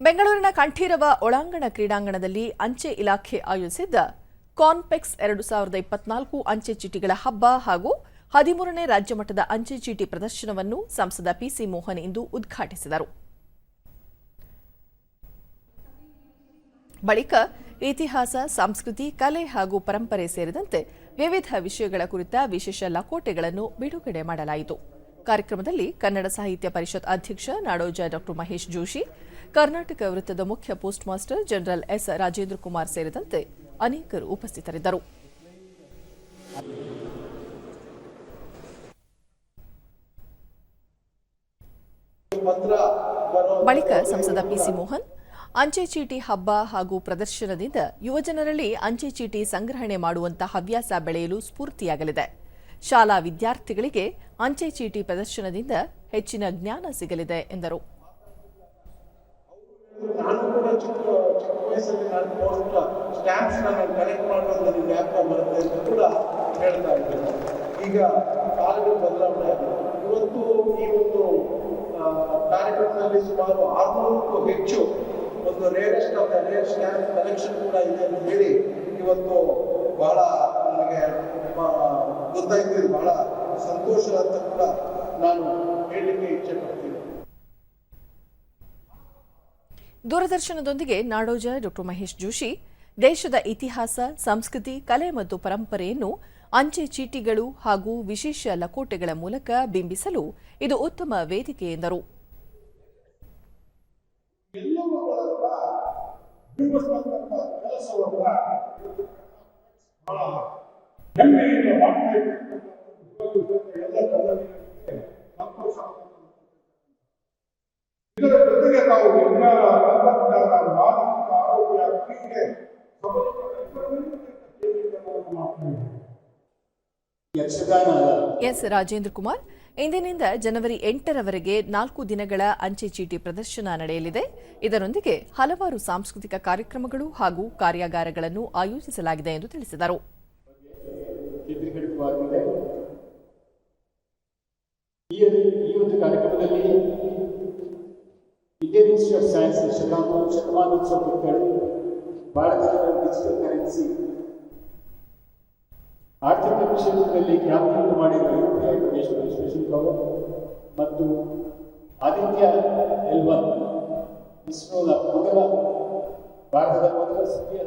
ಬೆಂಗಳೂರಿನ ಕಂಠೀರವ ಒಳಾಂಗಣ ಕ್ರೀಡಾಂಗಣದಲ್ಲಿ ಅಂಚೆ ಇಲಾಖೆ ಆಯೋಜಿಸಿದ್ದ ಕಾನ್ಪೆಕ್ಸ್ ಎರಡು ಸಾವಿರದ ಇಪ್ಪತ್ನಾಲ್ಕು ಅಂಚೆ ಚೀಟಿಗಳ ಹಬ್ಬ ಹಾಗೂ ಹದಿಮೂರನೇ ರಾಜ್ಯ ಮಟ್ಟದ ಅಂಚೆ ಚೀಟಿ ಪ್ರದರ್ಶನವನ್ನು ಸಂಸದ ಪಿಸಿ ಮೋಹನ್ ಇಂದು ಉದ್ಘಾಟಿಸಿದರು. ಬಳಿಕ ಇತಿಹಾಸ, ಸಂಸ್ಕೃತಿ, ಕಲೆ ಹಾಗೂ ಪರಂಪರೆ ಸೇರಿದಂತೆ ವಿವಿಧ ವಿಷಯಗಳ ಕುರಿತ ವಿಶೇಷ ಲಕೋಟೆಗಳನ್ನು ಬಿಡುಗಡೆ ಮಾಡಲಾಯಿತು. ಕಾರ್ಯಕ್ರಮದಲ್ಲಿ ಕನ್ನಡ ಸಾಹಿತ್ಯ ಪರಿಷತ್ ಅಧ್ಯಕ್ಷ ನಾಡೋಜ ಡಾ ಮಹೇಶ್ ಜೋಶಿ, ಕರ್ನಾಟಕ ವೃತ್ತದ ಮುಖ್ಯ post master general S Rajendra Kumar ಸೇರಿದಂತೆ ಅನೇಕರು ಉಪಸ್ಥಿತರಿದ್ದರು. ಬಳಿಕ ಸಂಸದ ಪಿಸಿ ಮೋಹನ್, ಅಂಚೆ ಚೀಟಿ ಹಬ್ಬ ಹಾಗೂ ಪ್ರದರ್ಶನದಿಂದ ಯುವಜನರಲ್ಲಿ ಅಂಚೆ ಚೀಟಿ ಸಂಗ್ರಹಣೆ ಮಾಡುವಂತಹ ಹವ್ಯಾಸ ಬೆಳೆಯಲು ಸ್ಫೂರ್ತಿಯಾಗಲಿದೆ. ಶಾಲಾ ವಿದ್ಯಾರ್ಥಿಗಳಿಗೆ ಅಂಚೆ ಚೀಟಿ ಪ್ರದರ್ಶನದಿಂದ ಹೆಚ್ಚಿನ ಜ್ಞಾನ ಸಿಗಲಿದೆ ಎಂದರು. ಈಗ ಬದಲಾವಣೆ ಇವತ್ತು ಈ ಒಂದು ಕಾರ್ಯಕ್ರಮದಲ್ಲಿ ಸುಮಾರು ಆರ್ನೂರಕ್ಕೂ ಹೆಚ್ಚು ಒಂದು rarest of the rare stamp collection ಕೂಡ ಇದೆ ಅಂತ ಹೇಳಿ ಇವತ್ತು ಬಹಳ ನನಗೆ ಇದು ಬಹಳ ಸಂತೋಷ ಅಂತ ಕೂಡ ನಾನು ಹೇಳಲಿಕ್ಕೆ ಇಚ್ಛೆ ಪಡ್ತೀನಿ ದೂರದರ್ಶನದೊಂದಿಗೆ ನಾಡೋಜ ಡಾಕ್ಟರ್ ಮಹೇಶ್ ಜೋಶಿ ದೇಶದ ಇತಿಹಾಸ ಸಂಸ್ಕೃತಿ ಕಲೆ ಮತ್ತು ಪರಂಪರೆಯನ್ನು ಅಂಚೆ ಚೀಟಿಗಳು ಹಾಗೂ ವಿಶೇಷ ಲಕೋಟೆಗಳ ಮೂಲಕ ಬಿಂಬಿಸಲು ಇದು ಉತ್ತಮ ವೇದಿಕೆ ಎಂದರು. ಕೆಲಸವನ್ನ ಎಸ್ ರಾಜೇಂದ್ರ ಕುಮಾರ್, ಇಂದಿನಿಂದ ಜನವರಿ ಎಂಟರವರೆಗೆ ನಾಲ್ಕು ದಿನಗಳ ಅಂಚೆ ಚೀಟಿ ಪ್ರದರ್ಶನ ನಡೆಯಲಿದೆ. ಇದರೊಂದಿಗೆ ಹಲವಾರು ಸಾಂಸ್ಕೃತಿಕ ಕಾರ್ಯಕ್ರಮಗಳು ಹಾಗೂ ಕಾರ್ಯಾಗಾರಗಳನ್ನು ಆಯೋಜಿಸಲಾಗಿದೆ ಎಂದು ತಿಳಿಸಿದರು ಚಿತ್ರೀಕರಿತವಾಗಿದೆ ಈ ಈ ಕಾರ್ಯಕ್ರಮದಲ್ಲಿ ಇಂಡಿಯನ್ ಇನ್ಸ್ಟಿಟ್ಯೂಟ್ ಆಫ್ ಸೈನ್ಸ್ ಶತಮಾನ ಶತಮಾನೋತ್ಸವ ಕುರಿತು ಭಾರತದ ಡಿಜಿಟಲ್ ಕರೆನ್ಸಿ ಆರ್ಥಿಕ ಕ್ಷೇತ್ರದಲ್ಲಿ ಮಾಡಿರುವ ಯುಪಿಐ ವಿಶ್ಲೇಷಣೆ ಅವರು ಮತ್ತು ಆದಿತ್ಯ ಎಲ್ವನ್ ಇಸ್ರೋದ ಮೊದಲ ಭಾರತದ ಮೊದಲ ಸಕ್ರಿಯ